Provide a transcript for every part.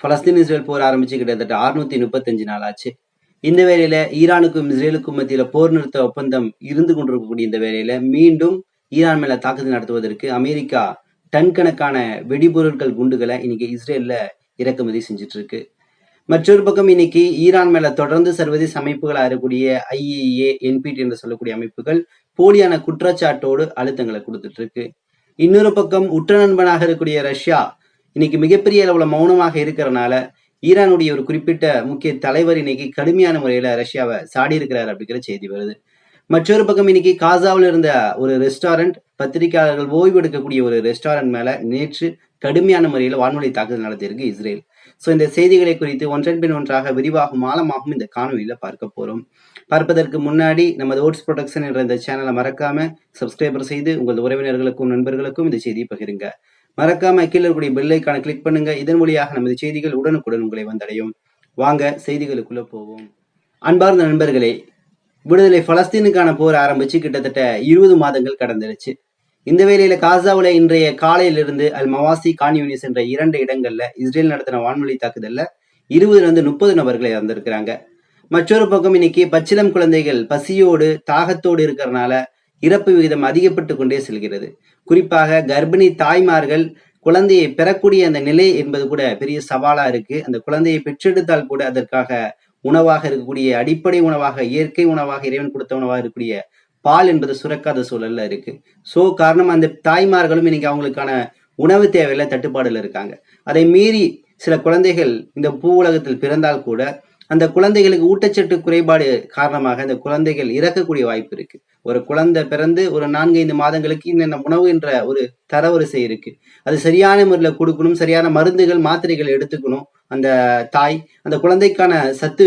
Palestine Israel போர் ஆரம்பிச்சு கிட்டத்தட்ட அறுநூத்தி முப்பத்தஞ்சு நாள் ஆச்சு. இந்த வேளையில ஈரானுக்கும் இஸ்ரேலுக்கும் மத்தியில போர் நிறுத்த ஒப்பந்தம் இருந்து கொண்டிருக்கக்கூடிய இந்த வேளையில மீண்டும் ஈரான் மேல தாக்குதல் நடத்துவதற்கு அமெரிக்கா டன் கணக்கான வெடிபொருட்கள் குண்டுகளை இன்னைக்கு இஸ்ரேல்ல இறக்குமதி செஞ்சுட்டு இருக்கு மற்றொரு பக்கம் இன்னைக்கு ஈரான் மேல தொடர்ந்து சர்வதேச அமைப்புகளா இருக்கக்கூடிய ஐஏஏ என்பிடி என்று சொல்லக்கூடிய அமைப்புகள் போலியான குற்றச்சாட்டோடு அழுத்தங்களை கொடுத்துட்டு இருக்கு இன்னொரு பக்கம் உற்ற நண்பனாக இருக்கக்கூடிய ரஷ்யா இன்னைக்கு மிகப்பெரிய அளவுல மௌனமாக இருக்கிறனால ஈரானுடைய ஒரு குறிப்பிட்ட முக்கிய தலைவர் இன்னைக்கு கடுமையான முறையில ரஷ்யாவை சாடி இருக்கிறார் அப்படிங்கிற செய்தி வருது. மற்றொரு பக்கம் இன்னைக்கு காசாவில் இருந்த ஒரு ரெஸ்டாரண்ட் பத்திரிகையாளர்கள் ஓய்வு எடுக்கக்கூடிய ஒரு ரெஸ்டாரண்ட் மேல நேற்று கடுமையான முறையில் வான்வழி தாக்குதல் நடத்தியிருக்கு இஸ்ரேல். ஸோ இந்த செய்திகளை குறித்து ஒன்றன் பின் ஒன்றாக விரிவாகும் ஆழமாகவும் இந்த காணொலியில பார்க்க போறோம். பார்ப்பதற்கு முன்னாடி நமது ஓட்ஸ் ப்ரொடக்ஷன் என்ற இந்த சேனலை மறக்காம சப்ஸ்கிரைபர் செய்து உங்கள் உறவினர்களுக்கும் நண்பர்களுக்கும் இந்த செய்தியை பகிருங்க. மறக்காம கீழே இருக்கக்கூடிய பெல்லைக்கான கிளிக் பண்ணுங்க. இதன் வழியாக நமது செய்திகள் உடனுக்குடன் உங்களை வந்தடையும். வாங்க செய்திகளுக்குள்ள போவோம். அன்பார்ந்த நண்பர்களே விடுதலை பலஸ்தீனுக்கான போர் ஆரம்பிச்சு கிட்டத்தட்ட இருபது மாதங்கள் கடந்துருச்சு. இந்த வேளையில காசாவுல இன்றைய காலையிலிருந்து அல் மவாசி கான்யூனிஸ் என்ற இரண்டு இடங்கள்ல இஸ்ரேல் நடத்தின வான்வழி தாக்குதல்ல இருபதுல இருந்து முப்பது நபர்களை இறந்திருக்கிறாங்க. மற்றொரு பக்கம் இன்னைக்கு பச்சிளம் குழந்தைகள் பசியோடு தாகத்தோடு இருக்கிறனால இறப்பு விகிதம் அதிகப்பட்டு கொண்டே செல்கிறது. குறிப்பாக கர்ப்பிணி தாய்மார்கள் குழந்தையை பெறக்கூடிய அந்த நிலை என்பது கூட பெரிய சவாலா இருக்கு. அந்த குழந்தையை பெற்றெடுத்தால் கூட அதற்காக உணவாக இருக்கக்கூடிய அடிப்படை உணவாக இயற்கை உணவாக இறைவன் கொடுத்த உணவாக இருக்கக்கூடிய பால் என்பது சுரக்காத சூழல்ல இருக்கு. சோ காரணம் அந்த தாய்மார்களும் இன்னைக்கு அவங்களுக்கான உணவு தேவையில தட்டுப்பாடுல இருக்காங்க. அதை மீறி சில குழந்தைகள் இந்த பூ உலகத்தில் பிறந்தால் கூட அந்த குழந்தைகளுக்கு ஊட்டச்சத்து குறைபாடு காரணமாக அந்த குழந்தைகள் இறக்கக்கூடிய வாய்ப்பு இருக்கு. ஒரு குழந்தை பிறந்து ஒரு நான்கு ஐந்து மாதங்களுக்கு என்னென்ன உணவு என்ற ஒரு தரவரிசை இருக்கு. அது சரியான முறையில் கொடுக்கணும் சரியான மருந்துகள் மாத்திரைகள் எடுத்துக்கணும் அந்த தாய் அந்த குழந்தைக்கான சத்து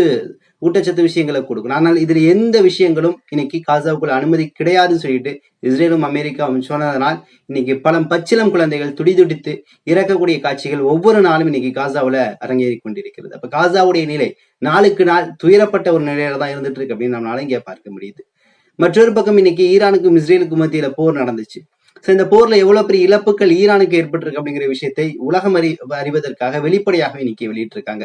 ஊட்டச்சத்து விஷயங்களை கொடுக்கணும். ஆனால் இதில் எந்த விஷயங்களும் இன்னைக்கு காசாவுக்குள்ள அனுமதி கிடையாதுன்னு சொல்லிட்டு இஸ்ரேலும் அமெரிக்காவும் சொன்னதனால் இன்னைக்கு பலம் பச்சிலம் குழந்தைகள் துடிதுடித்து இறக்கக்கூடிய காட்சிகள் ஒவ்வொரு நாளும் இன்னைக்கு காசாவில் அரங்கேறி கொண்டிருக்கிறது. அப்போ காசாவுடைய நிலை நாளுக்கு நாள் துயரப்பட்ட ஒரு நிலையில தான் இருந்துட்டு இருக்கு அப்படின்னு நம்மளால இங்கே பார்க்க முடியுது. மற்றொரு பக்கம் இன்னைக்கு ஈரானுக்கும் இஸ்ரேலுக்கும் மத்தியில போர் நடந்துச்சு. ஸோ இந்த போர்ல எவ்வளவு பெரிய இழப்புகள் ஈரானுக்கு ஏற்பட்டிருக்கு அப்படிங்கிற விஷயத்தை உலகம் அறி அறிவதற்காக வெளிப்படையாக இன்னைக்கு வெளியிட்டிருக்காங்க.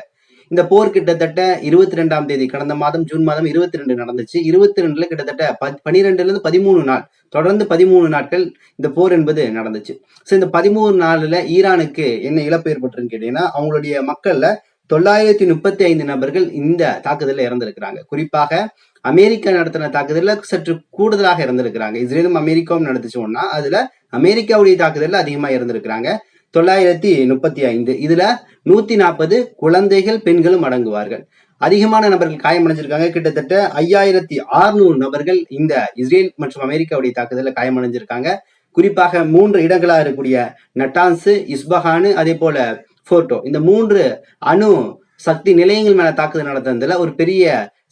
இந்த போர் கிட்டத்தட்ட இருபத்தி ரெண்டாம் தேதி கடந்த மாதம் ஜூன் மாதம் இருபத்தி ரெண்டு நடந்துச்சு. இருபத்தி ரெண்டுல கிட்டத்தட்ட ப- பனிரெண்டுல இருந்து பதிமூணு நாள் தொடர்ந்து பதிமூணு நாட்கள் இந்த போர் என்பது நடந்துச்சு. ஸோ இந்த பதிமூணு நாள்ல ஈரானுக்கு என்ன இழப்பு ஏற்பட்டுருன்னு கேட்டீங்கன்னா அவங்களுடைய மக்கள்ல தொள்ளாயிரத்தி முப்பத்தி ஐந்து நபர்கள் இந்த தாக்குதலில் இறந்திருக்கிறாங்க. குறிப்பாக அமெரிக்கா நடத்தின தாக்குதலில் சற்று கூடுதலாக இறந்திருக்கிறாங்க இஸ்ரேலும் அமெரிக்காவும் நடத்துச்சோம்னா அதுல அமெரிக்காவுடைய தாக்குதலில் அதிகமா இறந்திருக்கிறாங்க தொள்ளாயிரத்தி முப்பத்தி ஐந்து இதுல நூத்தி நாற்பது குழந்தைகள் பெண்களும் அடங்குவார்கள். அதிகமான நபர்கள் காயமடைஞ்சிருக்காங்க. கிட்டத்தட்ட ஐயாயிரத்தி ஆறுநூறு நபர்கள் இந்த இஸ்ரேல் மற்றும் அமெரிக்காவுடைய தாக்குதலில் காயமடைஞ்சிருக்காங்க. குறிப்பாக மூன்று இடங்களாக இருக்கக்கூடிய நட்டான்ஸு இஸ்பஹானு அதே போல போர்ட்டோ இந்த மூன்று அணு சக்தி நிலையங்கள் மேல தாக்குதல் நடத்துனதுல ஒரு பெரிய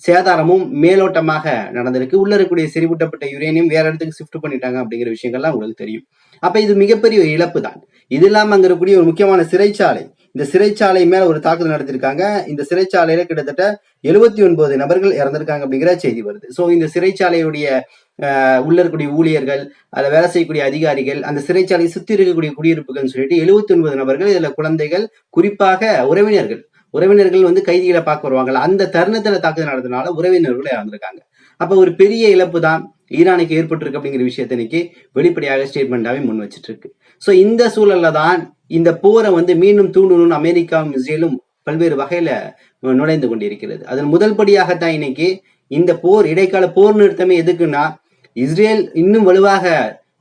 சேதாரமும் மேலோட்டமாக நடந்திருக்கு. உள்ள இருக்கக்கூடிய செறிவூட்டப்பட்ட யுரேனியம் வேற இடத்துக்கு ஷிஃப்ட் பண்ணிட்டாங்க அப்படிங்கிற விஷயங்கள்லாம் உங்களுக்கு தெரியும். அப்ப இது மிகப்பெரிய ஒரு இழப்பு தான் இது இல்லாம அங்க இருக்கக்கூடிய ஒரு முக்கியமான சிறைச்சாலை. இந்த சிறைச்சாலை மேல ஒரு தாக்குதல் நடத்திருக்காங்க. இந்த சிறைச்சாலையில கிட்டத்தட்ட எழுபத்தி ஒன்பது நபர்கள் இறந்திருக்காங்க அப்படிங்கிற செய்தி வருது. சோ இந்த சிறைச்சாலையுடைய ஆஹ், உள்ள இருக்கக்கூடிய ஊழியர்கள் அதில் வேலை செய்யக்கூடிய அதிகாரிகள் அந்த சிறைச்சாலையை சுத்தி இருக்கக்கூடிய குடியிருப்புகள் சொல்லிட்டு எழுபத்தி ஒன்பது நபர்கள் இதுல குழந்தைகள் குறிப்பாக உறவினர்கள் உறவினர்கள் வந்து கைதிகளை பார்க்க வருவாங்கல்ல அந்த தருணத்துல தாக்குதல் நடந்ததுனால உறவினர்கள் இறந்திருக்காங்க. அப்ப ஒரு பெரிய இழப்பு தான் ஈரானுக்கு ஏற்பட்டிருக்கு அப்படிங்கிற விஷயத்த இன்னைக்கு வெளிப்படையாக ஸ்டேட்மெண்டாவே முன் வச்சிட்டு இருக்கு ஸோ இந்த சூழல்ல தான் இந்த போரை வந்து மீண்டும் தூண்டணும்னு அமெரிக்காவும் இஸ்ரேலும் பல்வேறு வகையில நுழைந்து கொண்டிருக்கிறது. அதன் முதல் படியாகத்தான் இன்னைக்கு இந்த போர் இடைக்கால போர் நிறுத்தமே எதுக்குன்னா இஸ்ரேல் இன்னும் வலுவாக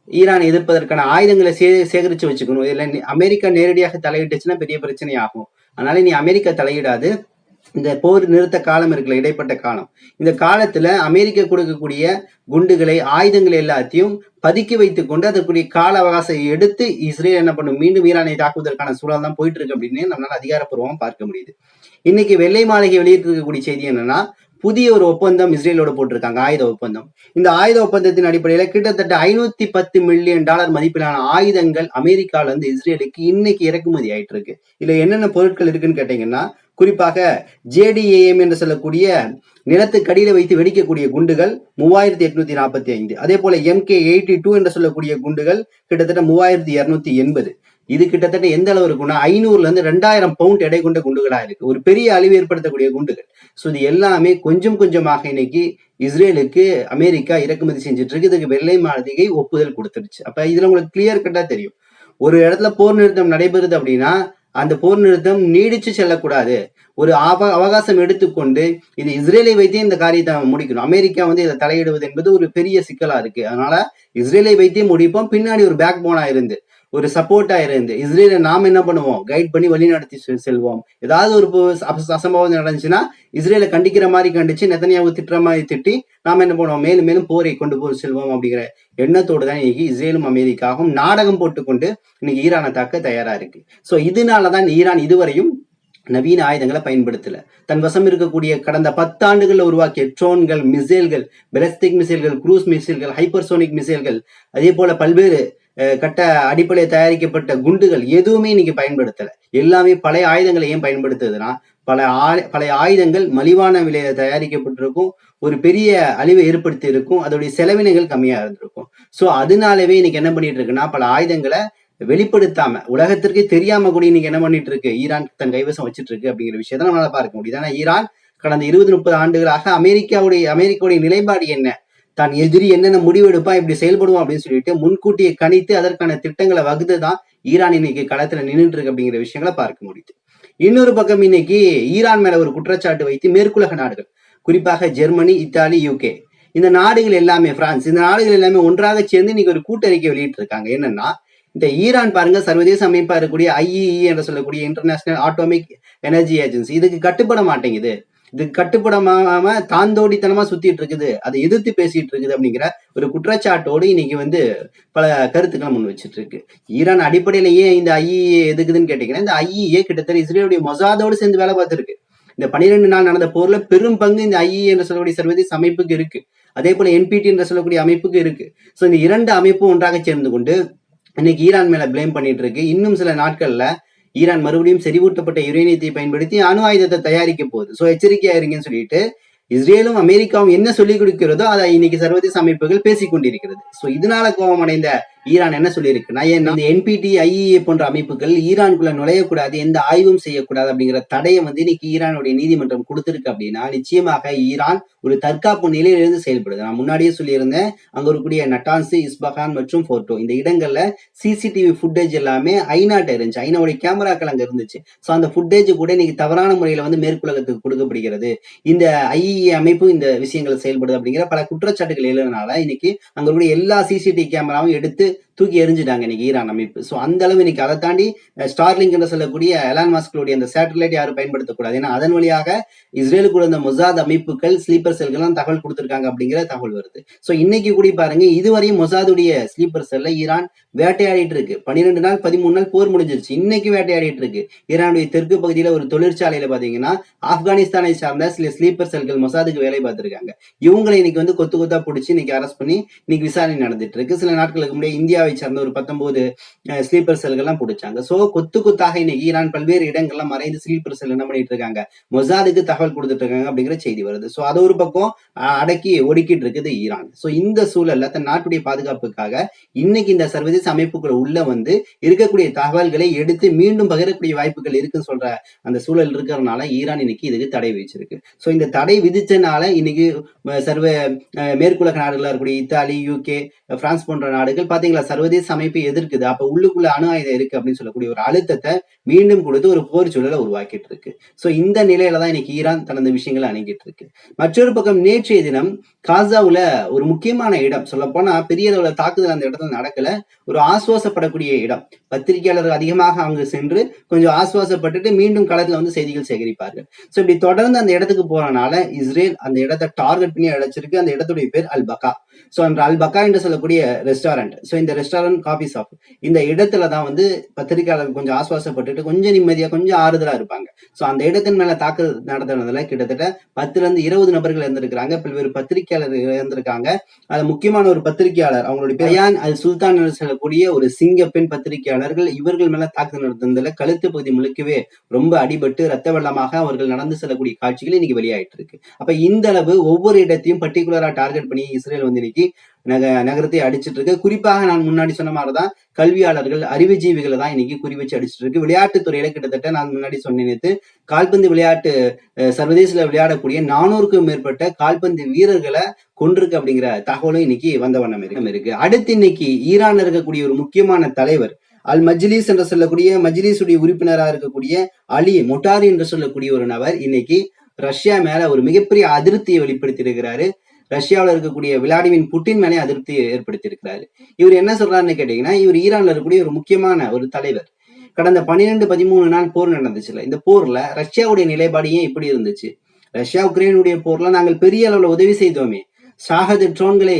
ஈரான் எதிர்ப்பதற்கான ஆயுதங்களை சே சேகரித்து வச்சுக்கணும். இதில் அமெரிக்கா நேரடியாக தலையிட்டுச்சுன்னா பெரிய பிரச்சனை ஆகும் அதனால நீ அமெரிக்கா தலையிடாது. இந்த போர் நிறுத்த காலம் இருக்குல்ல இடைப்பட்ட காலம். இந்த காலத்துல அமெரிக்கா கொடுக்கக்கூடிய குண்டுகளை ஆயுதங்களை எல்லாத்தையும் பதுக்கி வைத்து கொண்டு அதற்குரிய கால அவகாசம் எடுத்து இஸ்ரேல் என்ன பண்ணும்? மீண்டும் ஈரானை தாக்குவதற்கான சூழல் தான் போயிட்டு இருக்கு அப்படின்னு நம்மளால அதிகாரப்பூர்வமா பார்க்க முடியுது. இன்னைக்கு வெள்ளை மாளிகை வெளியிட்டிருக்கக்கூடிய செய்தி என்னன்னா புதிய ஒரு ஒப்பந்தம் இஸ்ரேலோட போட்டிருக்காங்க ஆயுத ஒப்பந்தம். இந்த ஆயுத ஒப்பந்தத்தின் அடிப்படையில் கிட்டத்தட்ட ஐநூத்தி பத்து மில்லியன் டாலர் மதிப்பிலான ஆயுதங்கள் அமெரிக்கால இருந்து இஸ்ரேலுக்கு இன்னைக்கு இறக்குமதி ஆயிட்டு இருக்கு இதுல என்னென்ன பொருட்கள் இருக்குன்னு கேட்டீங்கன்னா குறிப்பாக ஜேடிஏஎம் என்று சொல்லக்கூடிய நிலத்துக்கடியில வைத்து வெடிக்கக்கூடிய குண்டுகள் மூவாயிரத்தி எட்நூத்தி நாற்பத்தி ஐந்து. அதே போல எம்கே எயிட்டி டூ என்று சொல்லக்கூடிய குண்டுகள் கிட்டத்தட்ட மூவாயிரத்தி இருநூத்தி எண்பது. இது கிட்டத்தட்ட எந்த அளவு இருக்கும்னா ஐநூறுல இருந்து ரெண்டாயிரம் பவுண்ட் எடை கொண்ட குண்டுகளா இருக்கு. ஒரு பெரிய அழிவு ஏற்படுத்தக்கூடிய குண்டுகள். ஸோ இது எல்லாமே கொஞ்சம் கொஞ்சமாக இன்னைக்கு இஸ்ரேலுக்கு அமெரிக்கா இறக்குமதி செஞ்சுட்டு இருக்கு. இதுக்கு வெள்ளை மாளிகை ஒப்புதல் கொடுத்துருச்சு அப்ப இதுல உங்களுக்கு கிளியர் கட்டா தெரியும். ஒரு இடத்துல போர் நிறுத்தம் நடைபெறுது அப்படின்னா அந்த போர் நிறுத்தம் நீடிச்சு செல்லக்கூடாது. ஒரு அவ அவகாசம் எடுத்துக்கொண்டு இது இஸ்ரேலை வைத்தே இந்த காரியத்தை முடிக்கணும். அமெரிக்கா வந்து இதை தலையிடுவது என்பது ஒரு பெரிய சிக்கலா இருக்கு. அதனால இஸ்ரேலை வைத்தே முடிப்போம். பின்னாடி ஒரு பேக் போனா இருந்து ஒரு சப்போர்ட்டா இருந்து இஸ்ரேலை நாம் என்ன பண்ணுவோம்? கைட் பண்ணி வழி நடத்தி செல்வோம். ஏதாவது ஒரு அசம்பவம் நடந்துச்சுன்னா இஸ்ரேலை கண்டிக்கிற மாதிரி கண்டிச்சு நெத்தனியாவை திட்டுற மாதிரி திட்டி நாம என்ன பண்ணுவோம்? மேலும் மேலும் போரை கொண்டு போய் செல்வோம் அப்படிங்கிற எண்ணத்தோடு தான் இன்னைக்கு இஸ்ரேலும் அமெரிக்காவும் நாடகம் போட்டுக்கொண்டு இன்னைக்கு ஈரானை தாக்க தயாரா இருக்கு. இதனால இதனாலதான் ஈரான் இதுவரையும் நவீன ஆயுதங்களை பயன்படுத்தல. தன் வசம் இருக்கக்கூடிய கடந்த பத்தாண்டுகளில் உருவாக்கிய ட்ரோன்கள் மிசைல்கள் பெலஸ்டிக் மிசைல்கள் குரூஸ் மிசைல்கள் ஹைப்பர்சோனிக் மிசைல்கள் அதே போல பல்வேறு கட்ட அடிப்படையில் தயாரிக்கப்பட்ட குண்டுகள் எதுவுமே இன்னைக்கு பயன்படுத்தல. எல்லாமே பழைய ஆயுதங்களை ஏன் பயன்படுத்துதுன்னா பல ஆ- பழைய ஆயுதங்கள் மலிவான விலையில தயாரிக்கப்பட்டிருக்கும் ஒரு பெரிய அழிவை ஏற்படுத்தி இருக்கும் அதோடைய செலவினங்கள் கம்மியா இருந்திருக்கும். சோ அதனாலவே இன்னைக்கு என்ன பண்ணிட்டு இருக்குன்னா பல ஆயுதங்களை வெளிப்படுத்தாம உலகத்திற்கே தெரியாம கூட இன்னைக்கு என்ன பண்ணிட்டு இருக்கு ஈரான் தன் கைவசம் வச்சிட்டு இருக்கு அப்படிங்கிற விஷயத்த நம்மளால பார்க்க முடியுது. ஆனா ஈரான் கடந்த இருபது முப்பது ஆண்டுகளாக அமெரிக்காவுடைய அமெரிக்காவுடைய நிலைப்பாடு என்ன? தான் எதிரி என்னென்ன முடிவெடுப்பா இப்படி செயல்படுவோம் அப்படின்னு சொல்லிட்டு முன்கூட்டியே கணித்து அதற்கான திட்டங்களை வகுத்து தான் ஈரான் இன்னைக்கு களத்துல நின்றுட்டு இருக்கு அப்படிங்கிற விஷயங்களை பார்க்க முடியுது. இன்னொரு பக்கம் இன்னைக்கு ஈரான் மேல ஒரு குற்றச்சாட்டு வைத்து மேற்குலக நாடுகள் குறிப்பாக ஜெர்மனி இத்தாலி யூகே இந்த நாடுகள் எல்லாமே பிரான்ஸ் இந்த நாடுகள் எல்லாமே ஒன்றாக சேர்ந்து இன்னைக்கு ஒரு கூட்டறிக்கை வெளியிட்டு இருக்காங்க என்னன்னா இந்த ஈரான் பாருங்க சர்வதேச அமைப்பா இருக்கக்கூடிய ஐஇஇ என்று சொல்லக்கூடிய இன்டர்நேஷனல் ஆட்டோமிக் எனர்ஜி ஏஜென்சி இதுக்கு கட்டுப்பட மாட்டேங்குது. இது கட்டுப்படாம தாந்தோடித்தனமா சுத்திட்டு இருக்குது அதை எதிர்த்து பேசிட்டு இருக்குது அப்படிங்கிற ஒரு குற்றச்சாட்டோடு இன்னைக்கு வந்து பல கருத்துக்களை முன் வச்சுட்டு இருக்கு ஈரான் அடிப்படையில ஏன் இந்த ஐஇஏ எதுக்குதுன்னு கேட்டீங்கன்னா இந்த ஐஇஏ கிட்டத்தட்ட இஸ்ரேலுடைய மொசாதோடு சேர்ந்து வேலை பார்த்துருக்கு. இந்த பனிரெண்டு நாள் நடந்த போர்ல பெரும் பங்கு இந்த ஐஇஏ என்று சொல்லக்கூடிய சர்வதேச அமைப்புக்கு இருக்கு. அதே போல என்பிடி என்று சொல்லக்கூடிய அமைப்புக்கு இருக்கு. சோ இந்த இரண்டு அமைப்பும் ஒன்றாக சேர்ந்து கொண்டு இன்னைக்கு ஈரான் மேல பிளேம் பண்ணிட்டு இருக்கு இன்னும் சில நாட்கள்ல ஈரான் மறுபடியும் செறிவூட்டப்பட்ட யுரேனியத்தை பயன்படுத்தி அணு ஆயுதத்தை தயாரிக்க போகுது ஸோ எச்சரிக்கையா இருங்கன்னு சொல்லிட்டு இஸ்ரேலும் அமெரிக்காவும் என்ன சொல்லிக் கொடுக்கிறதோ அதை இன்னைக்கு சர்வதேச அமைப்புகள் பேசிக் கொண்டிருக்கிறது. சோ இதனால கோபம் அடைந்த ஈரான் என்ன சொல்லியிருக்குன்னா ஏன்னா என்பிடி ஐஇஏ போன்ற அமைப்புகள் ஈரானுக்குள்ள நுழையக்கூடாது எந்த ஆய்வும் செய்யக்கூடாது அப்படிங்கிற தடையை வந்து இன்னைக்கு ஈரானுடைய நீதிமன்றம் கொடுத்திருக்கு அப்படின்னா நிச்சயமாக ஈரான் ஒரு தற்காப்பு நிலையிலிருந்து செயல்படுது. நான் முன்னாடியே சொல்லியிருந்தேன் அங்க இருக்கக்கூடிய நட்டான்சி இஸ்பஹான் மற்றும் போர்ட்டோ இந்த இடங்கள்ல சிசிடிவி ஃபுட்டேஜ் எல்லாமே ஐநாட்ட இருந்துச்சு. ஐநாவுடைய கேமராக்கள் அங்க இருந்துச்சு. சோ அந்த ஃபுட்டேஜ் கூட இன்னைக்கு தவறான முறையில வந்து மேற்குலகத்துக்கு கொடுக்கப்படுகிறது. இந்த ஐஇஏ அமைப்பு இந்த விஷயங்களை செயல்படுது அப்படிங்கிற பல குற்றச்சாட்டுகள் எழுதுனால இன்னைக்கு அங்க இருக்கக்கூடிய எல்லா சிசிடிவி கேமராவும் எடுத்து Oui. தூக்கி எரிஞ்சிட்டாங்க இன்னைக்கு ஈரான் அமைப்பு. ஸோ அந்த அளவு இன்னைக்கு அதை தாண்டி ஸ்டார்லிங்க் என்று சொல்லக்கூடிய எலான் மாஸ்களுடைய அந்த சேட்டலைட் யாரும் பயன்படுத்தக்கூடாது. ஏன்னா அதன் வழியாக இஸ்ரேலுக்குள்ள இந்த மொசாத் அமைப்புகள் ஸ்லீப்பர் செல்கள்லாம் தகவல் கொடுத்துருக்காங்க அப்படிங்கிற தகவல் வருது. ஸோ இன்னைக்கு கூட பாருங்க இதுவரையும் மொசாதுடைய ஸ்லீப்பர் செல்ல ஈரான் வேட்டையாடிட்டு இருக்கு. பன்னிரெண்டு நாள் பதிமூணு நாள் போர் முடிஞ்சிருச்சு. இன்னைக்கு வேட்டையாடிட்டு இருக்கு. ஈரானுடைய தெற்கு பகுதியில ஒரு தொழிற்சாலையில பாத்தீங்கன்னா ஆப்கானிஸ்தானை சார்ந்த சில ஸ்லீப்பர் செல்கள் மொசாதுக்கு வேலை பார்த்திருக்காங்க. இவங்களை இன்னைக்கு வந்து கொத்து கொத்தா பிடிச்சி இன்னைக்கு அரெஸ்ட் பண்ணி இன்னைக்கு விசாரணை நடந்துட்டு இருக்கு. சில நாட்களுக்கு முன்னாடி இந்தியாவை சார்ந்த ஒரு பத்தொன்பது ஸ்லீப்பர் செல்கள்லாம் பிடிச்சாங்க. சோ கொத்து கொத்தாக இன்னைக்கு ஈரான் பல்வேறு இடங்கள்லாம் மறைந்து ஸ்லீப்பர் செல் என்ன பண்ணிட்டு இருக்காங்க? மொசாதுக்கு தகவல் கொடுத்துட்டு இருக்காங்க அப்படிங்கிற செய்தி வருது. சோ அது ஒரு பக்கம் அடக்கி ஒடுக்கிட்டு இருக்குது ஈரான். சோ இந்த சூழல்ல தன் நாட்டுடைய பாதுகாப்புக்காக இன்னைக்கு இந்த சர்வதேச அமைப்புக்குள்ள உள்ள வந்து இருக்கக்கூடிய தகவல்களை எடுத்து மீண்டும் பகிரக்கூடிய வாய்ப்புகள் இருக்குன்னு சொல்ற அந்த சூழல் இருக்கிறதுனால ஈரான் இன்னைக்கு இதுக்கு தடை விதிச்சிருக்கு. சோ இந்த தடை விதிச்சனால இன்னைக்கு சர்வ மேற்குலக நாடுகளா இருக்கக்கூடிய இத்தாலி யூகே பிரான்ஸ் போன்ற நாடுகள் பாத்தீங்களா சர்வதேச அமைப்பை எதிர்க்குது. அப்ப உள்ளுக்குள்ள அணு ஆயுதம் இருக்கு அப்படின்னு சொல்லக்கூடிய ஒரு அழுத்தத்தை மீண்டும் கொடுத்து ஒரு போர் சூழலை உருவாக்கிட்டு இருக்கு. சோ இந்த நிலையில தான் இன்னைக்கு ஈரான் தனது விஷயங்களை அணுகிட்டு இருக்கு. மற்றொரு பக்கம் நேற்றைய தினம் காசாவுல ஒரு முக்கியமான இடம் சொல்ல போனா பெரிய அளவுல தாக்குதல் அந்த இடத்துல நடக்கல. ஒரு ஆசுவாசப்படக்கூடிய இடம். பத்திரிகையாளர்கள் அதிகமாக அங்கு சென்று கொஞ்சம் ஆசுவாசப்பட்டுட்டு மீண்டும் களத்துல வந்து செய்திகள் சேகரிப்பார்கள். சோ இப்படி தொடர்ந்து அந்த இடத்துக்கு போறனால இஸ்ரேல் அந்த இடத்தை டார்கெட் பண்ணி அழைச்சிருக்கு. அந்த இடத்துடைய பேர் அல் பக்கா. சோ அந்த அல் பக்கா என்று சொல்லக்கூடிய ரெஸ்டாரண்ட் சோ இந்த ரெஸ்டாரண்ட் காஃபி ஷாப் இந்த இடத்துல தான் வந்து பத்திரிகையாளர்கள் கொஞ்சம் ஆஸ்வாசப்பட்டுட்டு கொஞ்சம் நிம்மதியா கொஞ்சம் ஆறுதலா இருப்பாங்க. ஸோ அந்த இடத்தின் மேல தாக்குதல் நடத்துனதுல கிட்டத்தட்ட பத்துல இருந்து இருபது நபர்கள் இருந்திருக்கிறாங்க பல்வேறு பத்திரிகையாளர்கள் இருந்திருக்காங்க அது முக்கியமான ஒரு பத்திரிகையாளர் அவங்களுடைய பயான் அது சுல்தான் செல்லக்கூடிய சொல்லக்கூடிய ஒரு சிங்க பெண் பத்திரிகையாளர்கள் இவர்கள் மேல தாக்குதல் நடத்துனதுல கழுத்து பகுதி முழுக்கவே ரொம்ப அடிபட்டு ரத்த வெள்ளமாக அவர்கள் நடந்து செல்லக்கூடிய காட்சிகள் இன்னைக்கு வெளியாயிட்டு இருக்கு அப்ப இந்த அளவு ஒவ்வொரு இடத்தையும் பர்டிகுலரா டார்கெட் பண்ணி இஸ்ரேல் வந்து இன்னைக்கு நக நகரத்தை அடிச்சிட்டு இருக்கு குறிப்பாக நான் முன்னாடி சொன்ன மாதிரிதான் கல்வியாளர்கள் அறிவுஜீவிகளை தான் இன்னைக்கு குறி வச்சு அடிச்சிட்டு இருக்கு விளையாட்டுத் துறையில கிட்டத்தட்ட நான் முன்னாடி சொன்னேன் கால்பந்து விளையாட்டு சர்வதேசல விளையாடக்கூடிய நானூறுக்கும் மேற்பட்ட கால்பந்து வீரர்களை கொண்டிருக்கு அப்படிங்கிற தகவலும் இன்னைக்கு வந்த வண்ணம் இருக்கு. இருக்கு. அடுத்து இன்னைக்கு ஈரான்ல இருக்கக்கூடிய ஒரு முக்கியமான தலைவர் அல் மஜ்லிஸ் என்று சொல்லக்கூடிய மஜ்லிஸுடைய உறுப்பினராக இருக்கக்கூடிய அலி மொட்டாரி என்று சொல்லக்கூடிய ஒரு நபர் இன்னைக்கு ரஷ்யா மேல ஒரு மிகப்பெரிய அதிருப்தியை வெளிப்படுத்தி இருக்கிறாரு ரஷ்யாவில் இருக்கக்கூடிய விளாடிமின் புட்டின் மேலே அதிருப்தி ஏற்படுத்தியிருக்கிறாரு. இவர் என்ன சொல்றாருன்னு கேட்டீங்கன்னா இவர் ஈரான்ல இருக்கக்கூடிய ஒரு முக்கியமான ஒரு தலைவர். கடந்த பன்னிரெண்டு பதிமூணு நாள் போர் நடந்துச்சுல இந்த போர்ல ரஷ்யாவுடைய நிலைப்பாடு ஏன் இப்படி இருந்துச்சு? ரஷ்யா உக்ரைனுடைய போர்ல நாங்கள் பெரிய அளவுல உதவி செய்தோமே. சாகது ட்ரோன்களை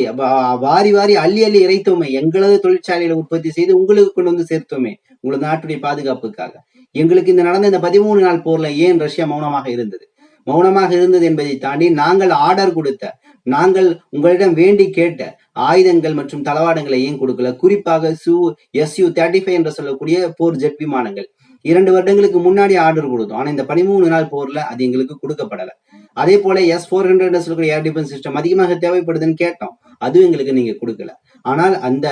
வாரி வாரி அள்ளி அள்ளி இறைத்தோமே. எங்களது தொழிற்சாலையில உற்பத்தி செய்து உங்களுக்கு கொண்டு வந்து சேர்த்தோமே. உங்களது நாட்டுடைய பாதுகாப்புக்காக. எங்களுக்கு இந்த நடந்த இந்த பதிமூணு நாள் போர்ல ஏன் ரஷ்யா மௌனமாக இருந்தது? மௌனமாக இருந்தது என்பதை தாண்டி நாங்கள் ஆர்டர் கொடுத்த நாங்கள் உங்களிடம் வேண்டி கேட்ட ஆயுதங்கள் மற்றும் தளவாடங்களை ஏன் கொடுக்கல? குறிப்பாக சு எஸ்யூ தேர்ட்டி ஃபைவ் என்று சொல்லக்கூடிய போர் ஜெட் விமானங்கள். இரண்டு வருடங்களுக்கு முன்னாடி ஆர்டர் கொடுத்தோம். ஆனா இந்த பதிமூணு நாள் போர்ல அது எங்களுக்கு கொடுக்கப்படல. அதே போல எஸ் ஃபோர் ஹண்ட்ரட் சொல்லக்கூடிய ஏர் டிஃபென்ஸ் சிஸ்டம் அதிகமாக தேவைப்படுதுன்னு கேட்டோம். அதுவும் எங்களுக்கு நீங்க கொடுக்கல. ஆனால் அந்த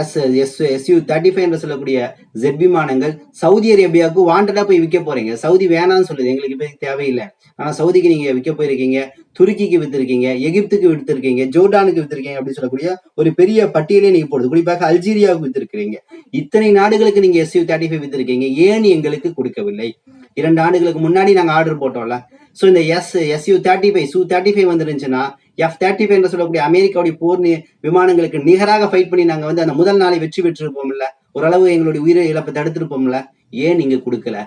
S S SU thirty five என்று சொல்லக்கூடிய ஜெட் விமானங்கள் சவுதி அரேபியாவுக்கு வாண்டடா போய் விற்க போறீங்க. சவுதி வேணாம்னு சொல்லுது. எங்களுக்கு இப்போ தேவையில்லை. ஆனா சவுதிக்கு நீங்க விற்க போயிருக்கீங்க துருக்கிக்கு வித்திருக்கீங்க எகிப்துக்கு வித்திருக்கீங்க ஜோர்டானுக்கு வித்திருக்கீங்க அப்படின்னு சொல்லக்கூடிய ஒரு பெரிய பட்டியலே நீங்க போடுது. குறிப்பாக அல்ஜீரியாவுக்கு வித்திருக்கிறீங்க. இத்தனை நாடுகளுக்கு நீங்க எஸ்யூ தேர்ட்டி ஃபைவ் வித்திருக்கீங்க. ஏன் எங்களுக்கு கொடுக்கவில்லை? இரண்டு ஆண்டுகளுக்கு முன்னாடி நாங்க ஆர்டர் போட்டோம்ல. ஸோ இந்த S SU thirty five SU thirty five வந்துருந்துச்சுன்னா F thirty five என்று சொல்லக்கூடிய அமெரிக்காவுடைய போர் விமானங்களுக்கு நிகராக ஃபைட் பண்ணி நாங்கள் வந்து அந்த முதல் நாளை வெற்றி பெற்றிருப்போம்ல. ஓரளவு எங்களுடைய உயிரை இழப்பை தடுத்திருப்போம்ல. ஏன் நீங்க கொடுக்கல?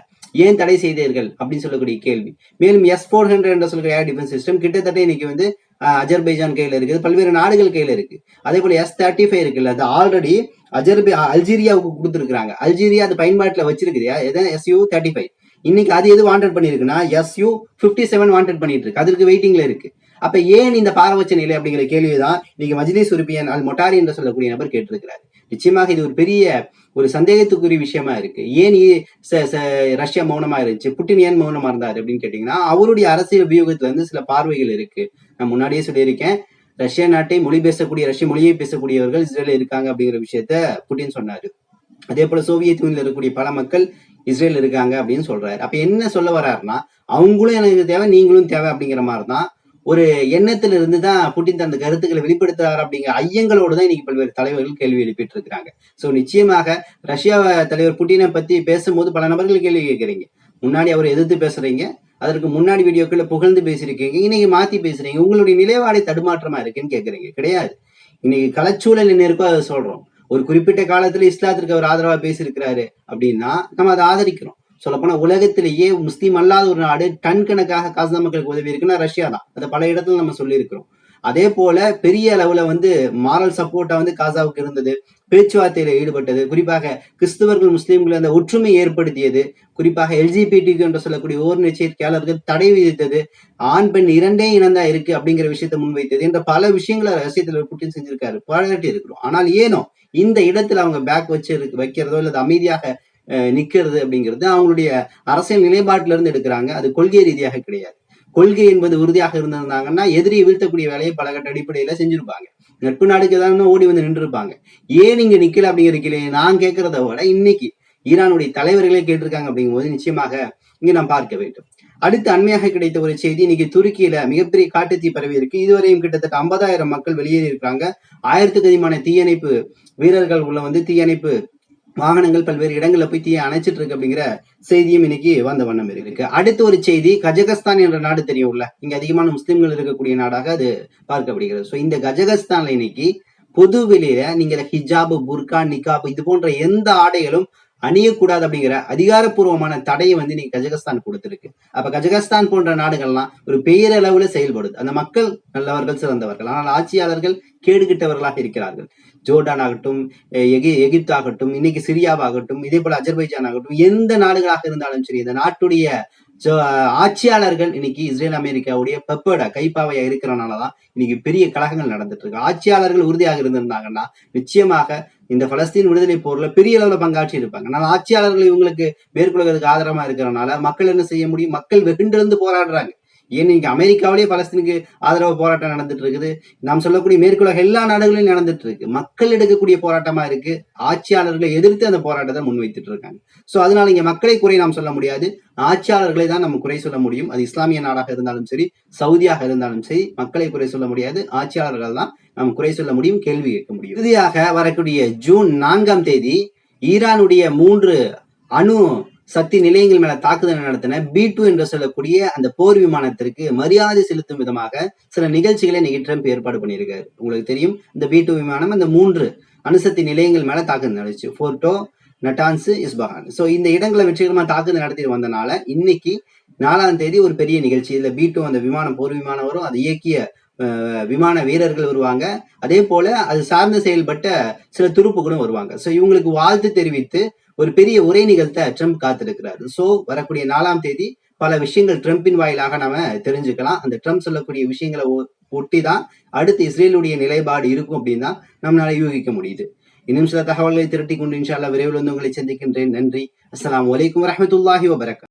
ஏன் தடை செய்தீர்கள்? அப்படின்னு சொல்லக்கூடிய கேள்வி. மேலும் எஸ் ஃபோர் ஹண்ட்ரட் என்று சொல்லக்கூடிய ஏர் டிஃபென்ஸ் சிஸ்டம் கிட்டத்தட்ட இன்னைக்கு வந்து அஜர்பைஜான் கையில இருக்குது. பல்வேறு நாடுகள் கையில இருக்கு. அதே போல எஸ் தேர்ட்டி ஃபைவ் இருக்குல்ல அது ஆல்ரெடி அஜர்பை அல்ஜீரியாவுக்கு கொடுத்துருக்காங்க அல்ஜீரியா அது பயன்பாட்டில் வச்சிருக்குது. எஸ் எஸ்யூ தேர்ட்டி ஃபைவ் இன்னைக்கு அது எது வாண்டட் பண்ணிருக்குன்னா எஸ்யூ ஃபிஃப்டி செவன் வாண்டட் பண்ணிட்டு இருக்கு. அதுக்கு வெயிட்டிங்ல இருக்கு. அப்ப ஏன் இந்த பாரபட்ச நிலை அப்படிங்கிற கேள்விதான் இன்னைக்கு மஜ்லிஸ் உறுப்பியன் அல் மொட்டாரி என்று சொல்லக்கூடிய நபர் கேட்டிருக்கிறார். நிச்சயமாக இது ஒரு பெரிய ஒரு சந்தேகத்துக்குரிய விஷயமா இருக்கு. ஏன் ச- ச- ரஷ்யா மௌனமா இருந்துச்சு? புட்டின் ஏன் மௌனமா இருந்தார் அப்படின்னு கேட்டீங்கன்னா அவருடைய அரசியல் வியூகத்துல இருந்து சில பார்வைகள் இருக்கு. நான் முன்னாடியே சொல்லியிருக்கேன். ரஷ்ய நாட்டை மொழி பேசக்கூடிய ரஷ்ய மொழியை பேசக்கூடியவர்கள் இஸ்ரேல இருக்காங்க அப்படிங்கிற விஷயத்த புட்டின் சொன்னாரு. அதே போல சோவியத் யூனியன்ல இருக்கக்கூடிய பல மக்கள் இஸ்ரேல் இருக்காங்க அப்படின்னு சொல்றாரு. அப்ப என்ன சொல்ல வர்றாருன்னா அவங்களும் எனக்கு தேவை நீங்களும் தேவை அப்படிங்கிற மாதிரி தான் ஒரு எண்ணத்துல இருந்து தான் புட்டின் தனது கருத்துக்களை வெளிப்படுத்துறாரு அப்படிங்கிற ஐயங்களோடு தான் இன்னைக்கு பல்வேறு தலைவர்கள் கேள்வி எழுப்பிட்டு இருக்கிறாங்க சோ நிச்சயமாக ரஷ்யா தலைவர் புட்டினை பத்தி பேசும்போது பல நபர்கள் கேள்வி கேட்குறீங்க. முன்னாடி அவரை எதிர்த்து பேசுறீங்க. அதற்கு முன்னாடி வீடியோக்களை புகழ்ந்து பேசியிருக்கீங்க. இன்னைக்கு மாத்தி பேசுறீங்க. உங்களுடைய நிலைவாடை தடுமாற்றமா இருக்குன்னு கேட்குறீங்க. கிடையாது. இன்னைக்கு கலச்சூழல் என்ன இருக்கோ அதை சொல்றோம். ஒரு குறிப்பிட்ட காலத்துல இஸ்லாத்திற்கு அவர் ஆதரவா பேசியிருக்கிறாரு அப்படின்னா நம்ம அதை ஆதரிக்கிறோம். சொல்லப்போனா உலகத்திலேயே முஸ்லீம் அல்லாத ஒரு நாடு டன் கணக்காக காசு மக்களுக்கு உதவி இருக்குன்னா ரஷ்யா தான். அதை பல இடத்துல நம்ம சொல்லியிருக்கிறோம். அதே போல பெரிய அளவுல வந்து மாரல் சப்போர்ட்டா வந்து காசாவுக்கு இருந்தது பேச்சுவார்த்தையில ஈடுபட்டது குறிப்பாக கிறிஸ்தவர்கள் முஸ்லீம்கள் அந்த ஒற்றுமை ஏற்படுத்தியது குறிப்பாக எல்ஜிபிடி என்று சொல்லக்கூடிய ஓர் நிச்சயத்தியாளர்கள் தடை விதித்தது ஆண் பெண் இரண்டே இனந்தா இருக்கு அப்படிங்கிற விஷயத்தை முன்வைத்தது என்ற பல விஷயங்களை ரகசியத்துல புட்டின் செஞ்சிருக்காரு பாராட்டி இருக்கிறோம். ஆனால் ஏனோ இந்த இடத்துல அவங்க பேக் வச்சு வைக்கிறதோ அல்லது அமைதியாக அஹ், நிக்கிறது அப்படிங்கிறது அவங்களுடைய அரசியல் நிலைப்பாட்டில இருந்து எடுக்கிறாங்க. அது கொள்கை ரீதியாக கிடையாது. கொள்கை என்பது உறுதியாக இருந்திருந்தாங்கன்னா எதிரியை வீழ்த்தக்கூடிய வேலையை பல கட்ட அடிப்படையில செஞ்சிருப்பாங்க. நட்பு நாடுக்கு ஏதாவது ஓடி வந்து நின்று இருப்பாங்க ஏன் நீங்க நிக்கல அப்படிங்கிறீங்களே நான் கேட்கறத விட இன்னைக்கு ஈரானுடைய தலைவர்களே கேட்டிருக்காங்க அப்படிங்கும்போது நிச்சயமாக இங்க நாம் பார்க்க வேண்டும். அடுத்து அண்மையாக கிடைத்த ஒரு செய்தி இன்னைக்கு துருக்கியில மிகப்பெரிய காட்டுத்தீ பரவி இருக்கு. இதுவரையும் கிட்டத்தட்ட ஐம்பதாயிரம் மக்கள் வெளியேறி இருக்காங்க ஆயிரத்துக்கு அதிகமான தீயணைப்பு வீரர்கள் உள்ள வந்து தீயணைப்பு வாகனங்கள் பல்வேறு இடங்களில் போய் தீயை அணைச்சிட்டு இருக்கு அப்படிங்கிற செய்தியும் இன்னைக்கு வந்த வண்ணம் இருக்கு. அடுத்து ஒரு செய்தி கஜகஸ்தான் என்ற நாடு தெரியும்ல? இங்க அதிகமான முஸ்லிம்கள் இருக்கக்கூடிய நாடாக அது பார்க்கப்படுகிறது. சோ இந்த கஜகஸ்தான்ல இன்னைக்கு பொது வெளியில நீங்க ஹிஜாபு புர்கா நிகாப் இது போன்ற எந்த ஆடைகளும் அணியக்கூடாது அப்படிங்கிற அதிகாரப்பூர்வமான தடையை வந்து இன்னைக்கு கஜகஸ்தான் கொடுத்துருக்கு. அப்ப கஜகஸ்தான் போன்ற நாடுகள்லாம் ஒரு பெயரளவுல செயல்படுது. அந்த மக்கள் நல்லவர்கள் சிறந்தவர்கள். ஆனால் ஆட்சியாளர்கள் கேடுகிட்டவர்களாக இருக்கிறார்கள். ஜோர்டான் ஆகட்டும் எகி எகிப்து ஆகட்டும் இன்னைக்கு சிரியாவாகட்டும் இதே போல அஜர்பைஜான் ஆகட்டும் எந்த நாடுகளாக இருந்தாலும் சரி இந்த நாட்டுடைய ஆட்சியாளர்கள் இன்னைக்கு இஸ்ரேல் அமெரிக்காவுடைய பெப்பர்டா கைப்பாவையா இருக்கிறனாலதான் இன்னைக்கு பெரிய கழகங்கள் நடந்துட்டு இருக்கு ஆட்சியாளர்கள் உறுதியாக இருந்திருந்தாங்கன்னா நிச்சயமாக இந்த பலஸ்தீன் விடுதலை போர்ல பெரிய அளவுல பங்காற்றி இருப்பாங்க. ஆனால் ஆட்சியாளர்கள் இவங்களுக்கு மேற்கொள்வதற்கு ஆதரமா இருக்கிறனால மக்கள் என்ன செய்ய முடியும்? மக்கள் வெகுண்டிருந்து போராடுறாங்க. ஏன் இன்னைக்கு அமெரிக்காவிலேயே பலஸ்தீனுக்கு ஆதரவு போராட்டம் நடந்துட்டு இருக்குது? நாம் சொல்லக்கூடிய மேற்குலக எல்லா நாடுகளிலும் நடந்துட்டு இருக்கு. மக்கள் எடுக்கக்கூடிய போராட்டமா இருக்கு. ஆட்சியாளர்களை எதிர்த்து அந்த போராட்டத்தை முன்வைத்துட்டு இருக்காங்க. சோ அதனால இங்க மக்களை குறை நாம் சொல்ல முடியாது. ஆட்சியாளர்களை தான் நம்ம குறை சொல்ல முடியும். அது இஸ்லாமிய நாடாக இருந்தாலும் சரி சவுதியாக இருந்தாலும் சரி மக்களை குறை சொல்ல முடியாது. ஆட்சியாளர்கள் தான் நாம் குறை சொல்ல முடியும் கேள்வி கேட்க முடியும். இறுதியாக வரக்கூடிய ஜூன் நான்காம் தேதி ஈரானுடைய மூன்று அணு சக்தி நிலையங்கள் மேல தாக்குதல் நடத்தின பி டூ என்று சொல்லக்கூடிய அந்த போர் விமானத்திற்கு மரியாதை செலுத்தும் விதமாக சில நிகழ்ச்சிகளை நிகழ் ட்ரம்ப் ஏற்பாடு பண்ணியிருக்காரு. உங்களுக்கு தெரியும் இந்த பி டூ விமானம் இந்த மூன்று அணுசக்தி நிலையங்கள் மேல தாக்குதல் நடந்துச்சு. போர்ட்டோ நட்டான்ஸ் இஸ்பஹான் ஸோ இந்த இடங்களை வெற்றிகரமாக தாக்குதல் நடத்திட்டு வந்தனால இன்னைக்கு நாலாம் தேதி ஒரு பெரிய நிகழ்ச்சி. இதில் பி டூ அந்த விமானம் போர் விமானம் வரும். அதை இயக்கிய விமான வீரர்கள் வருவாங்க. அதே போல அது சார்ந்து செயல்பட்ட சில துருப்புகளும் வருவாங்க. ஸோ இவங்களுக்கு வாழ்த்து தெரிவித்து ஒரு பெரிய உரை நிகழ்த்த ட்ரம்ப் காத்திருக்கிறாரு. சோ வரக்கூடிய நாலாம் தேதி பல விஷயங்கள் ட்ரம்பின் வாயிலாக நாம தெரிஞ்சுக்கலாம். அந்த ட்ரம்ப் சொல்லக்கூடிய விஷயங்களை ஒ- ஒட்டி தான் அடுத்து இஸ்ரேலுடைய நிலைப்பாடு இருக்கும் அப்படின்னு தான் நம்மளால யூகிக்க முடியுது. இன்னும் சில தகவல்களை திரட்டி கொண்டு இன்ஷா விரைவில் வந்து உங்களை சந்திக்கின்றேன். நன்றி. அஸ்லாம் வலைக்கம் வரமத்துல்லாஹி வபரகாத்துஹு